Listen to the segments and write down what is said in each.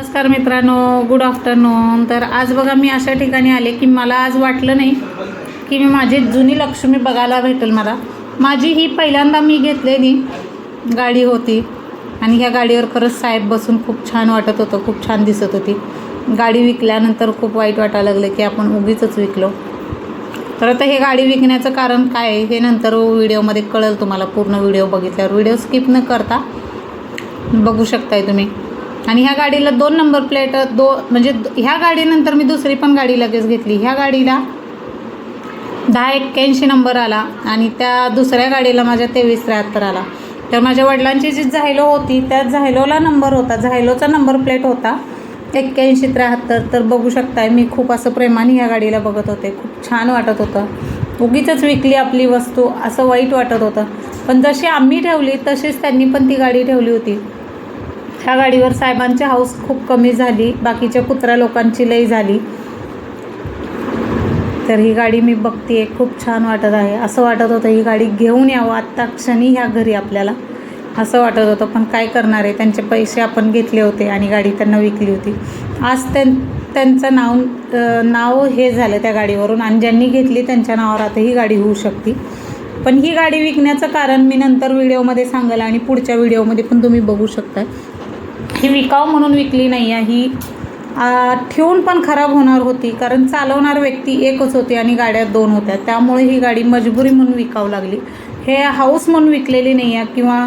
नमस्कार मित्रांनो good afternoon तर आज बघा मी अशा ठिकाणी आले की मला आज वाटलं नाही की मी माझी जुनी लक्ष्मी बघायला भेटेल मला. माझी ही पहिल्यांदा मी घेतलेली गाडी होती आणि ह्या गाडीवर खरंच साहेब बसून खूप छान वाटत होतं खूप छान दिसत होती. गाडी विकल्यानंतर खूप वाईट वाटायला लागलं की आपण उगीच विकलो. तर आता हे गाडी विकण्याचं कारण काय आहे हे नंतर व्हिडिओमध्ये कळेल तुम्हाला. पूर्ण व्हिडिओ बघितल्यावर व्हिडिओ स्किप न करता बघू शकताय तुम्ही. आणि ह्या गाडीला दोन नंबर प्लेट दो म्हणजे ह्या गाडीनंतर मी दुसरी पण गाडी लगेच घेतली. ह्या गाडीला दहा एक्क्याऐंशी नंबर आला आणि त्या दुसऱ्या गाडीला माझ्या तेवीस त्र्याहत्तर आला. तर माझ्या वडिलांची जी झायलो होती त्या झायलोला नंबर होता झायलोचा नंबर प्लेट होता एक्क्याऐंशी त्र्याहत्तर. तर बघू शकताय मी खूप असं प्रेमाने ह्या गाडीला बघत होते. खूप छान वाटत होतं. उगीच विकली आपली वस्तू असं वाईट वाटत होतं. पण जशी आम्ही ठेवली तशीच त्यांनी पण ती गाडी ठेवली होती. ह्या गाडीवर साहेबांची हाऊस खूप कमी झाली बाकीच्या कुत्रा लोकांची लई झाली. तर ही गाडी मी बघते खूप छान वाटत आहे. असं वाटत होतं ही गाडी घेऊन यावं आत्ता क्षणी ह्या घरी आपल्याला. असं वाटत होतं पण काय करणार आहे? त्यांचे पैसे आपण घेतले होते आणि गाडी त्यांना विकली होती. आज त्यां त्यांचं नाव नाव हे झालं त्या गाडीवरून आणि ज्यांनी घेतली त्यांच्या नावावर आता ही गाडी होऊ शकते. पण ही गाडी विकण्याचं कारण मी नंतर व्हिडिओमध्ये सांगेल आणि पुढच्या व्हिडिओमध्ये पण तुम्ही बघू शकता ही विकाव म्हणून विकली नाही आहे ही ठेवून पण खराब होणार होती. कारण चालवणार व्यक्ती एकच होती आणि गाड्या दोन होत्या. त्यामुळे ही गाडी मजबुरी म्हणून विकावं लागली. हे हाऊस म्हणून विकलेली नाही आहे किंवा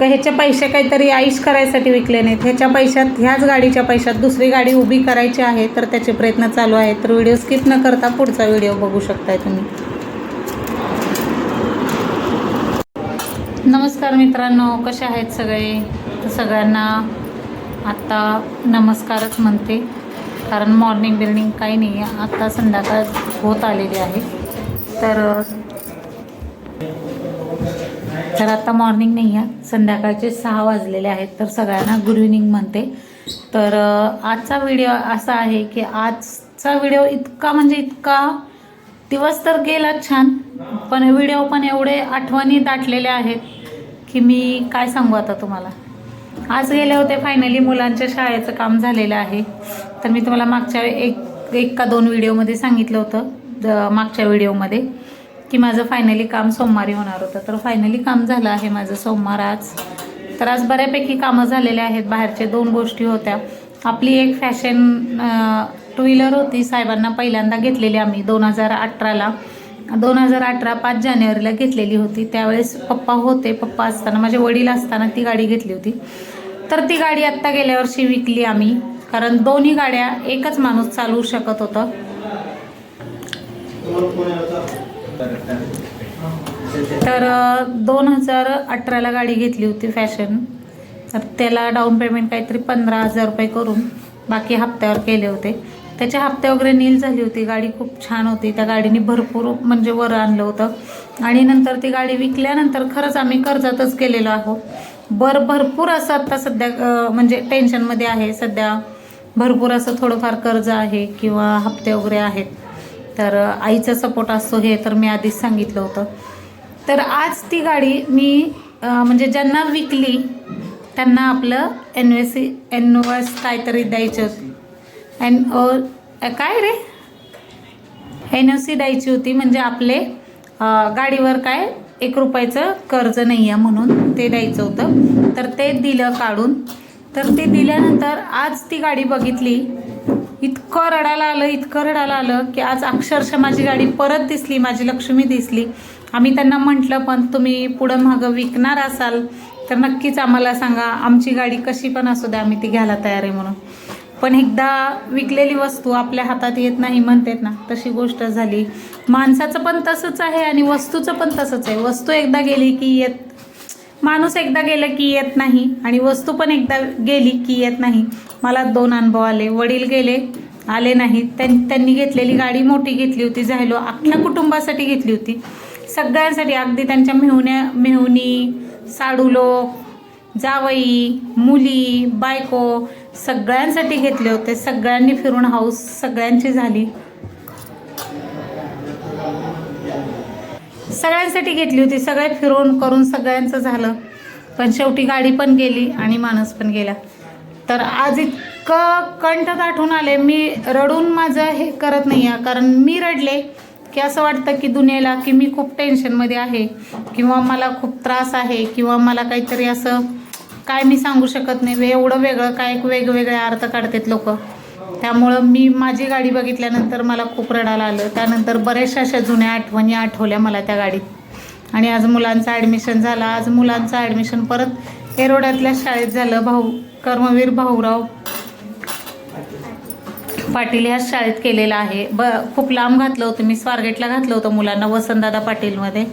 का ह्याचे पैसे काहीतरी आईश करायसाठी विकले नाहीत. ह्याच्या पैशात ह्याच गाडीच्या पैशात दुसरी गाडी उभी करायची आहे तर त्याचे प्रयत्न चालू आहेत. तर व्हिडिओ स्किप न करता पुढचा व्हिडिओ बघू शकताय तुम्ही. नमस्कार मित्रांनो कसे आहेत सगळे? तर सगळ्यांना आत्ता नमस्कारच म्हणते. कारण मॉर्निंग बिर्निंग काही नाही आहे आत्ता संध्याकाळ होत आलेली आहे. तर तर आत्ता मॉर्निंग नाही आहे संध्याकाळचे सहा वाजलेले आहेत. तर सगळ्यांना गुड इव्हनिंग म्हणते. तर आजचा व्हिडिओ असा आहे की आजचा व्हिडिओ इतका म्हणजे इतका दिवस तर गेला छान. पण व्हिडिओ पण एवढे आठवणी दाटलेले आहेत की मी काय सांगू आता तुम्हाला? आज गेले होते फायनली मुलांच्या शाळेचं काम झालेलं आहे. तर मी तुम्हाला मागच्या एक एक का दोन व्हिडिओमध्ये सांगितलं होतं द- मागच्या व्हिडिओमध्ये की माझं फायनली काम सोमवारी होणार होतं. तर फायनली काम झालं आहे माझं सोमवार आज. तर आज बऱ्यापैकी कामं झालेले आहेत बाहेरचे दोन गोष्टी होत्या. आपली एक फॅशन टू व्हीलर होती साहेबांना पहिल्यांदा घेतलेली आम्ही दोन हजार अठराला. दोन हजार अठरा पाच जानेवारीला घेतलेली होती. त्यावेळेस पप्पा होते पप्पा असताना माझे वडील असताना ती गाडी घेतली होती. तर ती गाडी आत्ता गेल्या वर्षी विकली आम्ही. कारण दोन्ही गाड्या एकच माणूस चालवू शकत होतं. तर दोन हजार अठराला गाडी घेतली होती फॅशन. तर त्याला डाऊन पेमेंट काहीतरी पंधरा हजार रुपये करून बाकी हप्त्यावर केले होते. त्याच्या हप्ते वगैरे नील झाली होती. गाडी खूप छान होती. त्या गाडीने भरपूर म्हणजे वर आणलं होतं. आणि नंतर ती गाडी विकल्यानंतर खरंच आम्ही कर्जातच गेलेलो आहोत. बर भरपूर असं आत्ता सध्या म्हणजे टेन्शनमध्ये आहे सध्या. भरपूर असं थोडंफार कर्ज आहे किंवा हप्ते वगैरे आहेत. तर आईचा सपोर्ट असतो हे तर मी आधीच सांगितलं होतं. तर आज ती गाडी मी म्हणजे ज्यांना विकली त्यांना आपलं N S C N S काहीतरी द्यायचं एन ओ काय रे? एन ओ सी द्यायची होती म्हणजे आपले गाडीवर काय एक रुपयाचं कर्ज नाही आहे म्हणून ते द्यायचं होतं. तर ते दिलं काढून. तर ते दिल्यानंतर आज ती गाडी बघितली. इतकं रडायला आलं इतकं रडायला आलं की आज अक्षरशः माझी गाडी परत दिसली माझी लक्ष्मी दिसली. आम्ही त्यांना म्हटलं पण तुम्ही पुढं मागं विकणार असाल तर नक्कीच आम्हाला सांगा आमची गाडी कशी पण असू द्या आम्ही ती घ्यायला तयार आहे म्हणून. पण एकदा विकलेली वस्तू आपल्या हातात येत नाही म्हणतात ना तशी गोष्ट झाली. माणसाचं पण तसंच आहे आणि वस्तूचं पण तसंच आहे. वस्तू एकदा गेली की येत माणूस एकदा गेलं की येत नाही आणि वस्तू पण एकदा गेली की येत नाही. मला दोन अनुभव आले. वडील गेले आले नाहीत. त्यां त्यांनी घेतलेली गाडी मोठी घेतली होती झायलो अख्ख्या कुटुंबासाठी घेतली होती. सगळ्यांसाठी अगदी त्यांच्या मेहुण्या मेहुणी साडू लोक जावई मुली बायको सगळ्यांसाठी घेतले होते. सगळ्यांनी फिरून हाऊस सगळ्यांची झाली. सगळ्यांसाठी घेतली होती. सगळे फिरून करून सगळ्यांचं झालं. पण शेवटी गाडी पण गेली आणि माणूस पण गेला. तर आज इतकं कंठ गाठून आले. मी रडून माझं हे करत नाही आहे. कारण मी रडले की असं वाटतं की दुनियेला की मी खूप टेन्शनमध्ये आहे किंवा मला खूप त्रास आहे किंवा मला काहीतरी असं काय मी सांगू शकत नाही. एवढं वेगळं काय वेगवेगळे अर्थ काढतात लोक. त्यामुळं मी माझी गाडी बघितल्यानंतर मला खूप रडायला आलं. त्यानंतर बऱ्याचशा अशा जुन्या आठवणी आठवल्या मला त्या गाडीत. आणि आज मुलांचं ॲडमिशन झालं. आज मुलांचं ॲडमिशन परत एरोड्यातल्या शाळेत झालं. भाऊ कर्मवीर भाऊराव पाटील ह्या शाळेत केलेलं आहे. ब खूप लांब घातलं होतं. मी स्वारगेटला घातलं होतं मुलांना. वसंतदादा पाटीलमध्ये.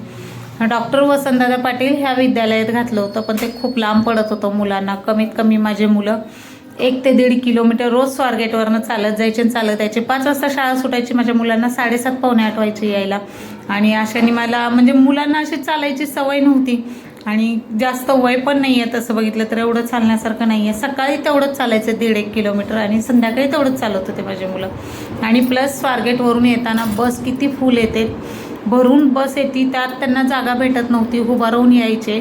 डॉक्टर वसंतदादा पाटील ह्या विद्यालयात घातलं होतं पण ते खूप लांब पडत होतं मुलांना. कमीत कमी माझे मुलं एक ते दीड किलोमीटर रोज स्वारगेटवरनं चालत जायचे आणि चालत यायचे पाच वाजता शाळा सुटायची माझ्या मुलांना साडेसात पावणे आठ व्हायची यायला. आणि अशाने मला म्हणजे मुलांना अशी चालायची सवय नव्हती. आणि जास्त वय पण नाही आहे तसं बघितलं तर एवढं चालण्यासारखं नाही आहे सकाळी तेवढंच चालायचं दीड एक किलोमीटर आणि संध्याकाळी तेवढंच चालत होते माझे मुलं. आणि प्लस स्वारगेटवरून येताना बस किती फुल येते. भरून बस येते त्यात त्यांना जागा भेटत नव्हती उभा राहून यायचे.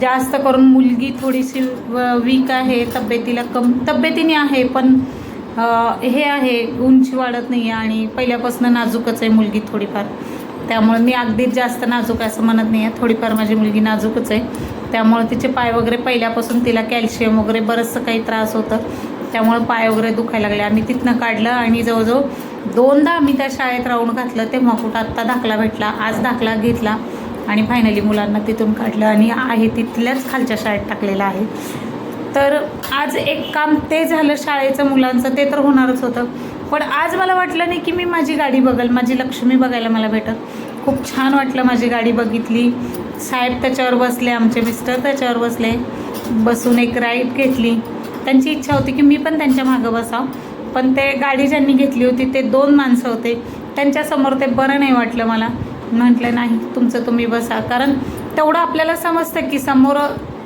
जास्त करून मुलगी थोडीशी वीक आहे तब्येतीला कम तब्येतीने आहे पण हे आहे उंची वाढत नाही आहे आणि पहिल्यापासून नाजूकच आहे मुलगी थोडीफार. त्यामुळे मी अगदीच जास्त नाजूक असं म्हणत नाही आहे थोडीफार माझी मुलगी नाजूकच आहे. त्यामुळे तिचे पाय वगैरे पहिल्यापासून तिला कॅल्शियम वगैरे बरंचसं काही त्रास होतं. त्यामुळे पाय वगैरे दुखायला लागले. आम्ही तिथनं काढलं आणि जवळजवळ दोनदा आम्ही त्या शाळेत राहून घातलं तेव्हा कुठं आत्ता दाखला भेटला आज दाखला घेतला आणि फायनली मुलांना तिथून काढलं आणि आहे तिथल्याच खालच्या शाळेत टाकलेलं आहे. तर आज एक काम ते झालं शाळेचं मुलांचं ते तर होणारच होतं. पण आज मला वाटलं नाही की मी माझी गाडी बघल माझी लक्ष्मी बघायला मला भेटत खूप छान वाटलं माझी गाडी बघितली. साहेब त्याच्यावर बसले आमचे मिस्टर त्याच्यावर बसले. बसून एक राईड घेतली. त्यांची इच्छा होती की मी पण त्यांच्या मागं बसावं. पण ते गाडी ज्यांनी घेतली होती ते दोन माणसं होते. त्यांच्यासमोर ते बरं नाही वाटलं मला. म्हटलं नाही तुमचं तुम्ही बसा. कारण तेवढं आपल्याला समजतं की समोर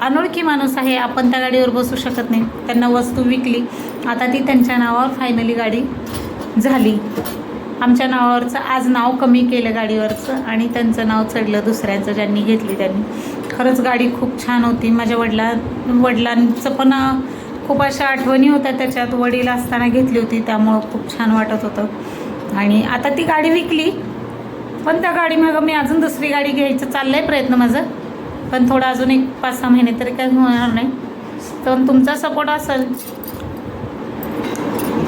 अनोळखी माणूस आहे आपण त्या गाडीवर बसू शकत नाही. त्यांना वस्तू विकली. आता ती त्यांच्या नावावर फायनली गाडी झाली. आमच्या नावावरचं आज नाव कमी केलं गाडीवरचं आणि त्यांचं नाव चढलं दुसऱ्यांचं ज्यांनी घेतली त्यांनी. खरंच गाडी खूप छान होती. माझ्या वडिला वडिलांचं पण खूप अशा आठवणी होत्या त्याच्यात. वडील असताना घेतली होती त्यामुळं खूप छान वाटत होतं. आणि आता ती गाडी विकली पण त्या गाडीमागं मी अजून दुसरी गाडी घ्यायचं चाललं आहे प्रयत्न माझं. पण थोडं अजून एक पाच सहा महिने तरी काही होणार नाही. तर तुमचा सपोर्ट असेल.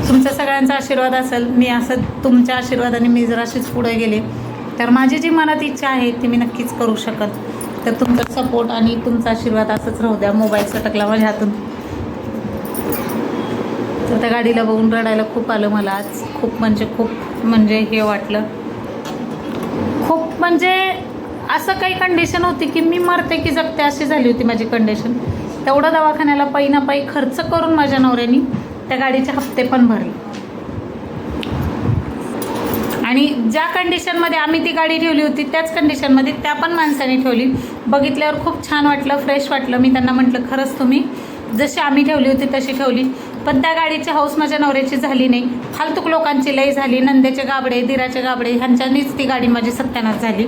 तुमचा सगळ्यांचा आशीर्वाद असेल. मी असं तुमच्या आशीर्वादाने मी जर अशीच पुढे गेले तर माझी जी मनात इच्छा आहे ती मी नक्कीच करू शकत. तर तुमचा सपोर्ट आणि तुमचा आशीर्वाद असंच राहू द्या. मोबाईल सटकला माझ्या हातून. तर त्या गाडीला बघून रडायला खूप आलं मला आज. खूप म्हणजे खूप म्हणजे हे वाटलं. खूप म्हणजे असं काही कंडिशन होती की मी मरते की जगते अशी झाली होती माझी कंडिशन तेवढं दवाखान्याला पायी ना खर्च करून माझ्या नवऱ्यानी त्या गाडीचे हप्ते पण भरले. आणि ज्या कंडिशनमध्ये आम्ही ती गाडी ठेवली होती त्याच कंडिशनमध्ये त्या पण माणसाने ठेवली. बघितल्यावर खूप छान वाटलं फ्रेश वाटलं. मी त्यांना म्हटलं खरंच तुम्ही जशी आम्ही ठेवली होती तशी ठेवली. पण त्या गाडीची हौस माझ्या नवऱ्याची झाली नाही. फालतूक लोकांची लई झाली. नंदेचे गाबडे दिराचे गाबडे ह्यांच्यानीच ती गाडी माझी सत्यानाश झाली.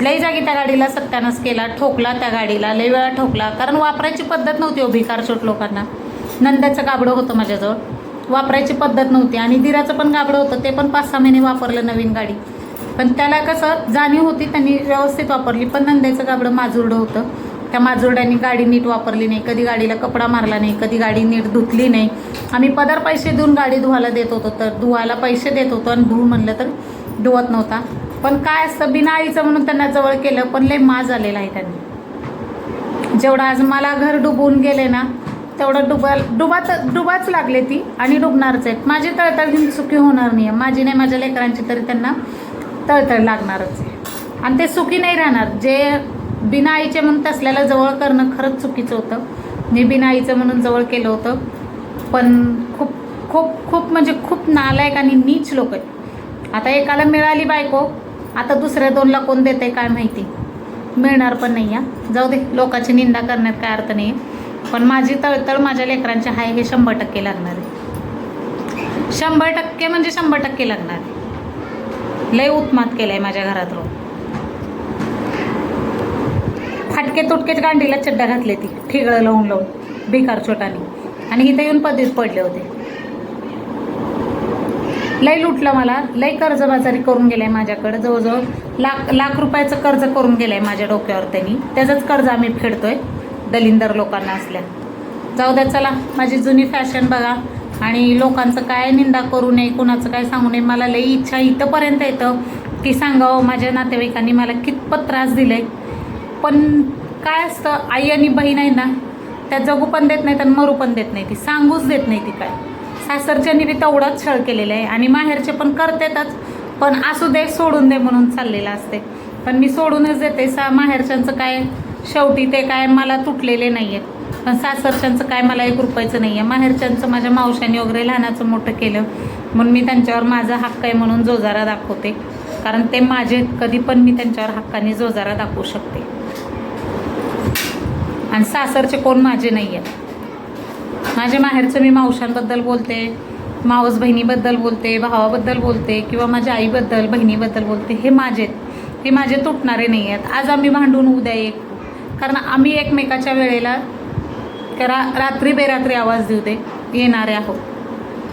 लई जागी त्या गाडीला सत्यानाश केला ठोकला त्या गाडीला लई वेळा ठोकला. कारण वापरायची पद्धत नव्हती हो भिकार छोट लोकांना. नंद्याचं गाबडं होतं माझ्याजवळ. वापरायची पद्धत नव्हती. आणि दिराचं पण गाबडं होतं. ते पण पाच सहा महिने वापरलं नवीन गाडी. पण त्याला कसं जाणीव होती त्यांनी व्यवस्थित वापरली. पण नंद्याचं गाबडं माजुरडं होतं. त्या माजुरड्यांनी गाडी नीट वापरली नाही कधी गाडीला कपडा मारला नाही कधी गाडी नीट धुतली नाही. आम्ही पदर पैसे देऊन गाडी धुवायला देत होतो तर धुवायला पैसे देत होतो आणि धू म्हणलं तर धुवत नव्हता. पण काय असतं बिना आईचं म्हणून त्यांना जवळ केलं पण लय माज आलेला आहे त्यांनी. जेवढं आज मला घर डुबून गेले ना तेवढं डुबाल डुबात डुबाच लागले ती आणि डुबणारच आहेत. माझी तळतळ सुखी होणार नाही आहे माझी नाही माझ्या लेकरांची तरी त्यांना तळतळ लागणारच आहे. आणि ते सुखी नाही राहणार. जे बिना आईचे म्हणून तसल्याला जवळ करणं खरंच चुकीचं होतं. मी बिना आईचं म्हणून जवळ केलं होतं. पण खूप खूप खूप म्हणजे खूप नालायक आणि नीच लोक आहेत. आता एकाला मिळाली बायको आता दुसऱ्या दोनला कोण देते काय माहिती. मिळणार पण नाही आहे जाऊ दे लोकांची निंदा करण्यात काय अर्थ नाही आहे पण माझी तळतळ माझ्या लेकरांची आहे हे शंभर टक्के लागणार आहे. शंभर टक्के म्हणजे शंभर टक्के लागणार आहे. लय उत्मात केलं आहे माझ्या घरात रोज. फाटके तुटकेच गांडीला चड्डा घातले ती. ठिगळं लावून लावून. भिकार छोटाने आणि इथे येऊन पदीच पडले होते. लय लुटलं मला. लय कर्जबाजारी करून गेलाय माझ्याकडे. जवळजवळ लाख लाख रुपयाचं कर्ज करून गेलंय माझ्या डोक्यावर त्यांनी. त्याचंच कर्ज आम्ही फेडतोय. दलिंदर लोकांना असल्या. जाऊ द्या चला. माझी जुनी फॅशन बघा. आणि लोकांचं काय निंदा करू नये कुणाचं काय सांगू नये. मला लई इच्छा इथंपर्यंत येतं. की सांगावं माझ्या नातेवाईकांनी मला कितपत त्रास दिलाय. पण काय असतं आई आणि बहीण आहे ना त्या जगू पण देत नाहीत आणि मरू पण देत नाही ती सांगूच देत नाही ती काय. सासरच्यांनी बी तेवढाच छळ केलेला आहे आणि माहेरचे पण करतेतच पण असू दे सोडून दे म्हणून चाललेलं असते पण मी सोडूनच देते. सा माहेरच्यांचं काय शेवटी ते काय मला तुटलेले नाही आहेत पण सासरच्यांचं काय मला एक रुपयाचं नाही आहे माहेरच्यांचं माझ्या मावशांनी वगैरे लहानाचं मोठं केलं म्हणून मी त्यांच्यावर माझा हक्क आहे म्हणून जोजारा दाखवते. कारण ते माझे कधी पण मी त्यांच्यावर हक्काने जोजारा दाखवू शकते. आणि सासरचे कोण माझे नाही आहेत माझ्या माहेरचं मी मावशांबद्दल बोलते मावस बहिणीबद्दल बोलते भावाबद्दल बोलते किंवा माझ्या आईबद्दल बहिणीबद्दल बोलते हे माझेत. हे माझे तुटणारे नाही आहेत आज आम्ही भांडून उद्या एक. कारण आम्ही एकमेकाच्या वेळेला रा रात्री बेरात्री आवाज देऊ दे येणारे आहोत.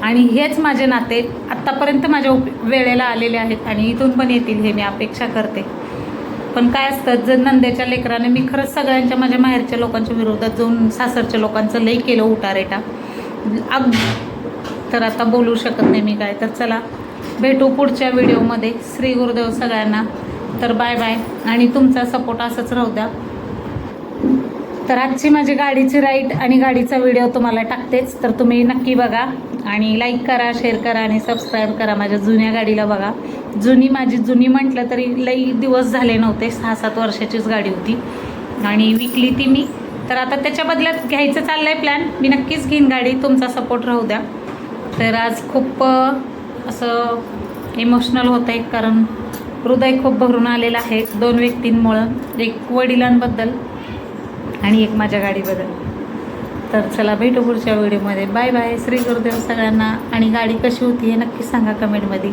आणि हेच माझे नाते आत्तापर्यंत माझ्या उप वेळेला आलेले आहेत आणि इथून पण येतील हे मी अपेक्षा करते. पण काय असतं जर नंदेच्या लेकराने मी खरंच सगळ्यांच्या माझ्या माहेरच्या लोकांच्या विरोधात जाऊन सासरच्या लोकांचं लई केलं उटारेटा. अग तर आता बोलू शकत नाही मी काय. तर चला भेटू पुढच्या व्हिडिओमध्ये. श्री गुरुदेव सगळ्यांना. तर बाय बाय. आणि तुमचा सपोर्ट असंच राहू द्या. तर आजची माझी गाडीची राईड आणि गाडीचा व्हिडिओ तुम्हाला टाकतेच. तर तुम्ही नक्की बघा आणि लाईक करा शेअर करा आणि सबस्क्राईब करा माझ्या जुन्या गाडीला बघा. जुनी माझी जुनी म्हटलं तरी लई दिवस झाले नव्हते सहा सात वर्षाचीच गाडी होती. आणि विकली ती मी. तर आता त्याच्या बदल्यात घ्यायचं चाललं आहे प्लॅन मी नक्कीच घेईन गाडी. तुमचा सपोर्ट राहू द्या. तर आज खूप असं इमोशनल होतं आहे कारण हृदय खूप भरून आलेलं आहे दोन व्यक्तींमुळं. एक वडिलांबद्दल आणि एक माझ्या गाडीबद्दल. तर चला भेटू पुढच्या व्हिडिओमध्ये. बाय बाय श्री गुरुदेव सगळ्यांना. आणि गाडी कशी होती हे नक्की सांगा कमेंटमध्ये.